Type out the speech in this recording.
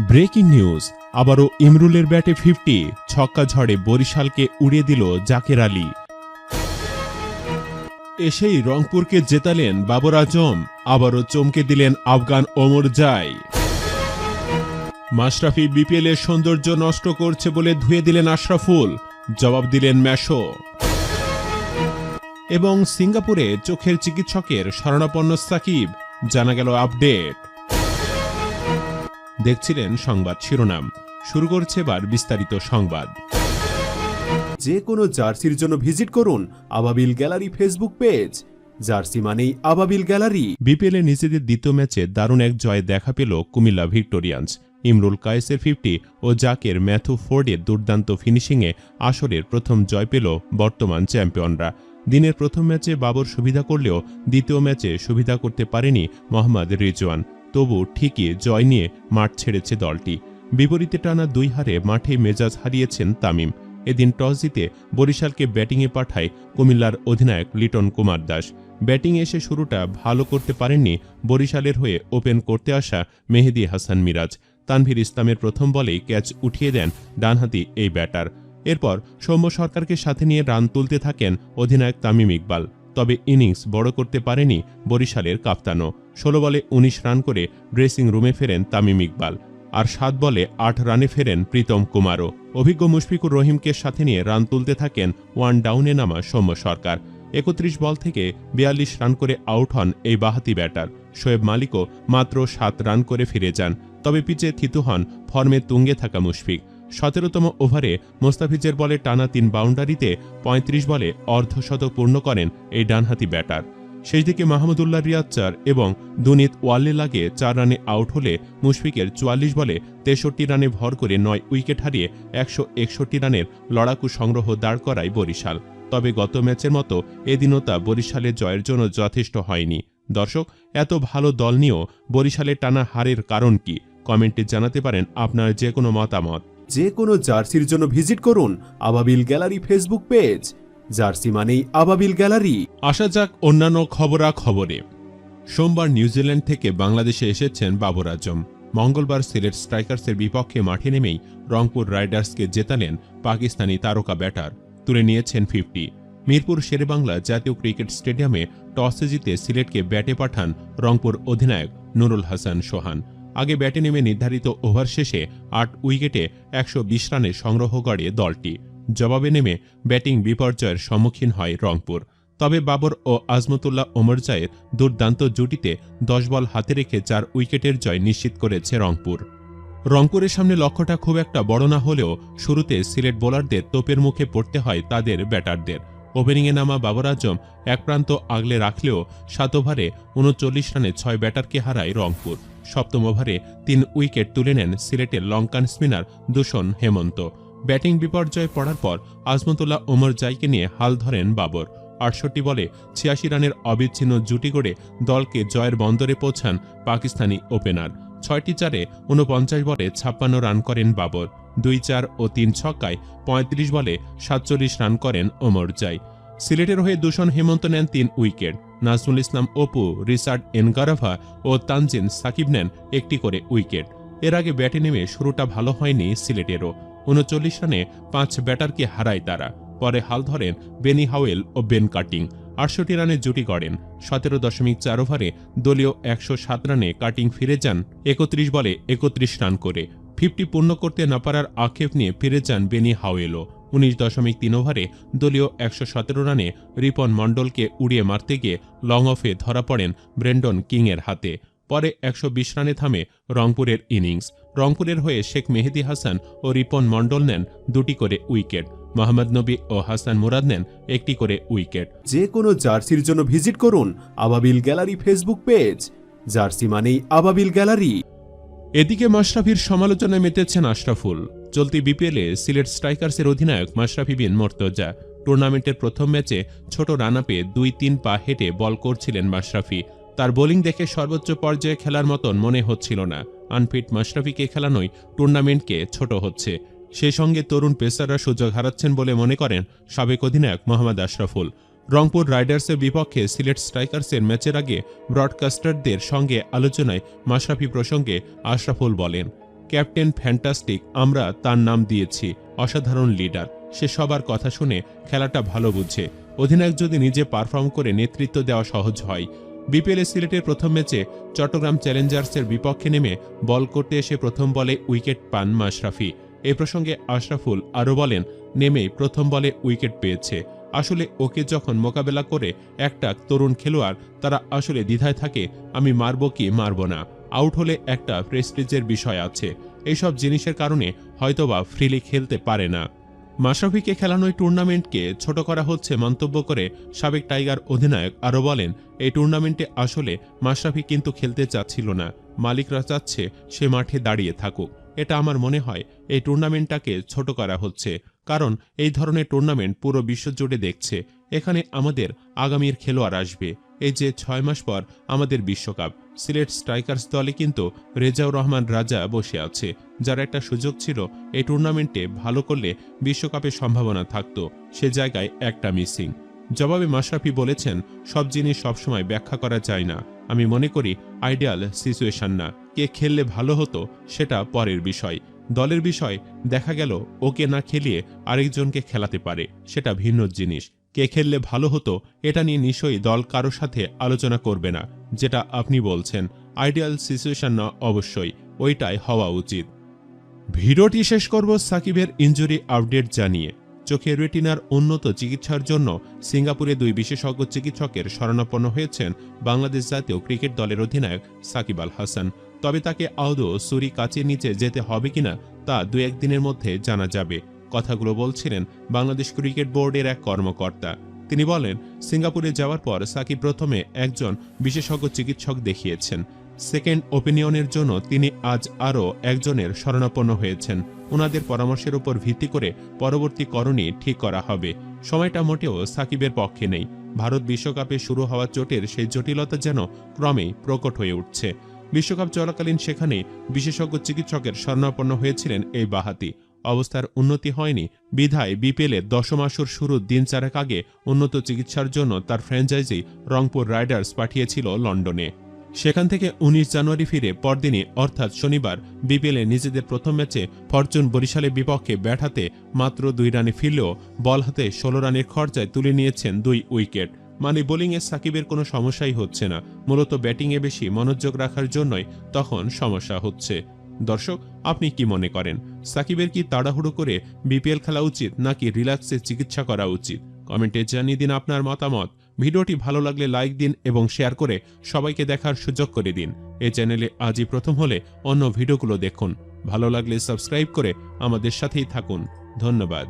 Breaking news, আবারও ইমরুলের ব্যাটে fifty, ছক্কা ঝড়ে বরিশালকে উড়িয়ে দিল জাকের আলী। এসেই রংপুরকে জেতালেন বাবর আজম, আবারও চমকে দিলেন আফগান ওমর জাই। মাশরাফি বিপিএল এর সৌন্দর্য নষ্ট করছে বলে ধুয়ে দিলেন আশরাফুল, জবাব দিলেন ম্যাশো। এবং সিঙ্গাপুরে চোখের চিকিৎসকের শরণাপন্ন সাকিব, জানা গেল আপডেট। দেখছিলেন সংবাদ শিরোনাম। শুরু করছে এবার বিস্তারিত সংবাদ। যে কোনো জার্সির জন্য ভিজিট করুন আবাবিল গ্যালারি ফেসবুক পেজ। জার্সি মানেই আবাবিল গ্যালারি। বিপিএলে নিজেদের দ্বিতীয় ম্যাচে দারুণ এক জয় দেখা পেল কুমিল্লা ভিক্টোরিয়ান্স। ইমরুল কায়েসের ফিফটি ও জাকের ম্যাথু ফোর্ডের দুর্দান্ত ফিনিশিংয়ে আসরের প্রথম জয় পেল বর্তমান চ্যাম্পিয়নরা। দিনের প্রথম ম্যাচে বাবর সুবিধা করলেও দ্বিতীয় ম্যাচে সুবিধা করতে পারেনি মোহাম্মদ রিজওয়ান। তবু ঠিকই জয় নিয়ে মাঠ ছেড়েছে দলটি। বিপরীতে টানা দুই হারে মাঠে মেজাজ হারিয়েছেন তামিম। এদিন টস জিতে বরিশালকে ব্যাটিংয়ে পাঠায় কুমিল্লার অধিনায়ক লিটন কুমার দাস। ব্যাটিং এসে শুরুটা ভালো করতে পারেননি বরিশালের হয়ে ওপেন করতে আসা মেহেদি হাসান মিরাজ। তানভীর ইসলামের প্রথম বলেই ক্যাচ উঠিয়ে দেন ডানহাতি এই ব্যাটার। এরপর সৌম্য সরকারকে সাথে নিয়ে রান তুলতে থাকেন অধিনায়ক তামিম ইকবাল। তবে ইনিংস বড় করতে পারেনি বরিশালের কাপ্তানো ষোলো বলে ১৯ রান করে ড্রেসিং রুমে ফেরেন তামিম ইকবাল আর সাত বলে আট রানে ফেরেন প্রীতম কুমারও। অভিজ্ঞ মুশফিকুর রহিমকে সাথে নিয়ে রান তুলতে থাকেন ওয়ান ডাউনে নামা সৌম্য সরকার। একত্রিশ বল থেকে বিয়াল্লিশ রান করে আউট হন এই বাহাতি ব্যাটার। শোয়েব মালিকও মাত্র সাত রান করে ফিরে যান। তবে পিচে থিতু হন ফর্মে তুঙ্গে থাকা মুশফিক। সতেরোতম ওভারে মোস্তাফিজের বলে টানা তিন বাউন্ডারিতে ৩৫ বলে অর্ধশতক পূর্ণ করেন এই ডানহাতি ব্যাটার। শেষদিকে মাহমুদুল্লাহ রিয়াদ চার এবং দুনিত ওয়াল্লে লাগে চার রানে আউট হলে মুশফিকের চুয়াল্লিশ বলে তেষট্টি রানে ভর করে নয় উইকেট হারিয়ে একশো একষট্টি রানের লড়াকু সংগ্রহ দাঁড় করায় বরিশাল। তবে গত ম্যাচের মতো এদিনও তা বরিশালের জয়ের জন্য যথেষ্ট হয়নি। দর্শক, এত ভালো দল নিয়েও বরিশালের টানা হারের কারণ কি? কমেন্টে জানাতে পারেন আপনার যে কোনো মতামত। যে কোনো জার্সির জন্য ভিজিট করুন আবাবিল গ্যালারি ফেসবুক পেজ। জার্সি মানেই আবাবিল গ্যালারি। আসা যাক অন্যান্য খবরা খবরে সোমবার নিউজিল্যান্ড থেকে বাংলাদেশে এসেছেন বাবর আজম মঙ্গলবার সিলেট স্ট্রাইকার্সের বিপক্ষে মাঠে নেমেই রংপুর রাইডার্সকে জেতালেন পাকিস্তানি তারকা ব্যাটার। তুলে নিয়েছেন ফিফটি। মিরপুর শেরেবাংলা জাতীয় ক্রিকেট স্টেডিয়ামে টসে জিতে সিলেটকে ব্যাটে পাঠান রংপুর অধিনায়ক নুরুল হাসান সোহান। আগে ব্যাটে নেমে নির্ধারিত ওভার শেষে আট উইকেটে একশো বিশ রানে সংগ্রহ করে দলটি। জবাবে নেমে ব্যাটিং বিপর্যয়ের সম্মুখীন হয় রংপুর। তবে বাবর ও আজমতুল্লাহ ওমরজায়ের দুর্দান্ত জুটিতে দশ বল হাতে রেখে চার উইকেটের জয় নিশ্চিত করেছে রংপুর। রংপুরের সামনে লক্ষ্যটা খুব একটা বড় না হলেও শুরুতে সিলেট বোলারদের তোপের মুখে পড়তে হয় তাদের ব্যাটারদের। ওপেনিংয়ে নামা বাবর আজম এক প্রান্ত আগলে রাখলেও সাত ওভারে উনচল্লিশ রানে ছয় ব্যাটারকে হারায় রংপুর। সপ্তম ওভারে তিন উইকেট তুলে নেন সিলেটের লঙ্কান স্পিনার দূষণ হেমন্ত। ব্যাটিং বিপর্যয়ে পড়ার পর আজমতুল্লাহ ওমর জাইকে নিয়ে হাল ধরেন বাবর। আটষট্টি বলে ছিয়াশি রানের অবিচ্ছিন্ন জুটি করে দলকে জয়ের বন্দরে পৌঁছান পাকিস্তানি ওপেনার। ছয়টি চারে ঊনপঞ্চাশ বলে ছাপ্পান্ন রান করেন বাবর। দুই চার ও তিন ছক্কায় পঁয়ত্রিশ বলে সাতচল্লিশ রান করেন ওমর জাই। সিলেটের হয়ে দূষণ হেমন্ত নেন তিন wicket. Nazmul Islam, Apu Richard Ngarava ও তানজিন সাকিব নেন একটি করে উইকেট। এর আগে ব্যাটে নেমে শুরুটা ভালো হয়নি সিলেটেরও। উনচল্লিশ রানে পাঁচ ব্যাটারকে হারায় তারা। পরে হাল ধরেন বেনি হাওয়েল ও বেন কাটিং। আটষট্টি রানে জুটি গড়েন। সতেরো দশমিক চার ওভারে দলীয় একশো সাত রানে কাটিং ফিরে যান একত্রিশ বলে একত্রিশ রান করে। ফিফটি পূর্ণ করতে না পারার আক্ষেপ নিয়ে ফিরে যান বেনি হাওয়েলও। উনিশ দশমিক তিন ওভারে দলীয় একশো সতেরো রানে রিপন মণ্ডলকে উড়িয়ে মারতে গিয়ে লং অফে ধরা পড়েন ব্রেন্ডন কিংয়ের হাতে। পরে একশো বিশ রানে থামে রংপুরের ইনিংস। রংপুরের হয়ে শেখ মেহেদি হাসান ও রিপন মণ্ডল নেন দুটি করে উইকেট। মোহাম্মদ নবী ও হাসান মুরাদ নেন একটি করে উইকেট। যে কোনো জার্সির জন্য ভিজিট করুন আবাবিল গ্যালারি ফেসবুক পেজ। জার্সি মানেই আবাবিল গ্যালারি। এদিকে মাশরাফির সমালোচনায় মেতেছেন আশরাফুল। চলতি বিপিএলে সিলেট স্ট্রাইকার্সের অধিনায়ক মাশরাফি বিন মর্তজা। টুর্নামেন্টের প্রথম ম্যাচে ছোট রান আপে দুই তিন পা হেঁটে বল করছিলেন মাশরাফি। তার বোলিং দেখে সর্বোচ্চ পর্যায়ে খেলার মতন মনে হচ্ছিল না। আনফিট মাশরাফিকে খেলানোই টুর্নামেন্টকে ছোট হচ্ছে। সেই সঙ্গে তরুণ পেসাররা সুযোগ হারাচ্ছেন বলে মনে করেন সাবেক অধিনায়ক মোহাম্মদ আশরাফুল। রংপুর রাইডার্সের বিপক্ষে সিলেট স্ট্রাইকার্সের ম্যাচের আগে ব্রডকাস্টারদের সঙ্গে আলোচনায় মাশরাফি প্রসঙ্গে আশরাফুল বলেন ক্যাপ্টেন ফ্যান্টাস্টিক, আমরা তার নাম দিয়েছি, অসাধারণ লিডার। সে সবার কথা শুনে খেলাটা ভালো বুঝে। অধিনায়ক যদি নিজে পারফর্ম করে নেতৃত্ব দেওয়া সহজ হয়। বিপিএল সিলেটের প্রথম ম্যাচে চট্টগ্রাম চ্যালেঞ্জার্সের বিপক্ষে নেমে বল করতে এসে প্রথম বলে উইকেট পান মাশরাফি। এ প্রসঙ্গে আশরাফুল আরও বলেন নেমেই প্রথম বলে উইকেট পেয়েছে। আসলে ওকে যখন মোকাবেলা করে একটা তরুণ খেলোয়াড়, তারা আসলে দ্বিধায় থাকে, আমি মারব কি মারব না। আউট হলে একটা প্রেস্টিজের বিষয় আছে। এইসব জিনিসের কারণে হয়তোবা ফ্রিলি খেলতে পারে না। মাশরাফিকে খেলানো এই টুর্নামেন্টকে ছোট করা হচ্ছে মন্তব্য করে সাবেক টাইগার অধিনায়ক আরও বলেন, এই টুর্নামেন্টে আসলে মাশরাফি কিন্তু খেলতে চাচ্ছিল না। মালিকরা চাচ্ছে সে মাঠে দাঁড়িয়ে থাকুক। এটা আমার মনে হয় এই টুর্নামেন্টটাকে ছোট করা হচ্ছে। কারণ এই ধরনের টুর্নামেন্ট পুরো বিশ্বজুড়ে দেখছে। এখানে আমাদের আগামীর খেলোয়াড় আসবে। এই যে ছয় মাস পর আমাদের বিশ্বকাপ, সিলেট স্ট্রাইকার্স দলে কিন্তু রেজাউর রহমান রাজা বসে আছে। যার একটা সুযোগ ছিল, এই টুর্নামেন্টে ভালো করলে বিশ্বকাপের সম্ভাবনা থাকত। সে জায়গায় একটা মিসিং। জবাবে মাশরাফি বলেছেন, সব জিনিস সবসময় ব্যাখ্যা করা যায় না। আমি মনে করি, আইডিয়াল সিচুয়েশন না। কে খেললে ভালো হতো, সেটা পরের বিষয়। দলের বিষয়, দেখা গেল, ওকে না খেলিয়ে আরেকজনকে খেলাতে পারে। সেটা ভিন্ন জিনিস। কে খেললে ভালো হতো, এটা নিয়ে নিশ্চয়ই দল কারও সাথে আলোচনা করবে না, যেটা আপনি বলছেন। আইডিয়াল সিচুয়েশন না, অবশ্যই, ওইটাই হওয়া উচিত। ভিডিওটি শেষ করব সাকিবের ইনজুরি আপডেট জানিয়ে। চোখের রেটিনার উন্নত চিকিৎসার জন্য সিঙ্গাপুরে দুই বিশেষজ্ঞ চিকিৎসকের শরণাপন্ন হয়েছেন বাংলাদেশ জাতীয় ক্রিকেট দলের অধিনায়ক সাকিব আল হাসান। তবে তাকে আদৌ সুরি কাচের নিচে যেতে হবে কিনা, তা দু একদিনের মধ্যে জানা যাবে। কথাগুলো বলছিলেন বাংলাদেশ ক্রিকেট বোর্ডের এক কর্মকর্তা। তিনি বলেন, সিঙ্গাপুরে যাওয়ার পর সাকিব প্রথমে একজন বিশেষজ্ঞ চিকিৎসক দেখিয়েছেন। সেকেন্ড ওপিনিয়নের জন্য তিনি আজ আরও একজনের শরণাপন্ন হয়েছেন। ওনাদের পরামর্শের উপর ভিত্তি করে পরবর্তী করণী ঠিক করা হবে। সময়টা মোটেও সাকিবের পক্ষে নেই। ভারত বিশ্বকাপে শুরু হওয়া চোটের সেই জটিলতা যেন ক্রমেই প্রকট হয়ে উঠছে। বিশ্বকাপ চলাকালীন সেখানে বিশেষজ্ঞ চিকিৎসকের শরণাপন্ন হয়েছিলেন এই বাহাতি। অবস্থার উন্নতি হয়নি। বিধায় বিপিএলের দশম আসর শুরুর দিন চারেক আগে উন্নত চিকিৎসার জন্য তার ফ্র্যাঞ্চাইজি রংপুর রাইডার্স পাঠিয়েছিল লন্ডনে। সেখান থেকে উনিশ জানুয়ারি ফিরে পরদিনই, অর্থাৎ শনিবার, বিপিএলে নিজেদের প্রথম ম্যাচে ফরচুন বরিশালের বিপক্ষে ব্যাট হাতে মাত্র দুই রানে ফিরলেও বল হাতে ষোলো রানের খরচায় তুলে নিয়েছেন দুই উইকেট। মানে বোলিংয়ে সাকিবের কোনো সমস্যাই হচ্ছে না। মূলত ব্যাটিংয়ে বেশি মনোযোগ রাখার জন্যই তখন সমস্যা হচ্ছে। দর্শক, আপনি কি মনে করেন, সাকিবের কি তাড়াহুড়ো করে বিপিএল খেলা উচিত নাকি রিল্যাক্সে চিকিৎসা করা উচিত? কমেন্টে জানিয়ে দিন আপনার মতামত। ভিডিওটি ভালো লাগলে লাইক দিন এবং শেয়ার করে সবাইকে দেখার সুযোগ করে দিন। এ চ্যানেলে আজই প্রথম হলে অন্য ভিডিওগুলো দেখুন। ভালো লাগলে সাবস্ক্রাইব করে আমাদের সাথেই থাকুন। ধন্যবাদ।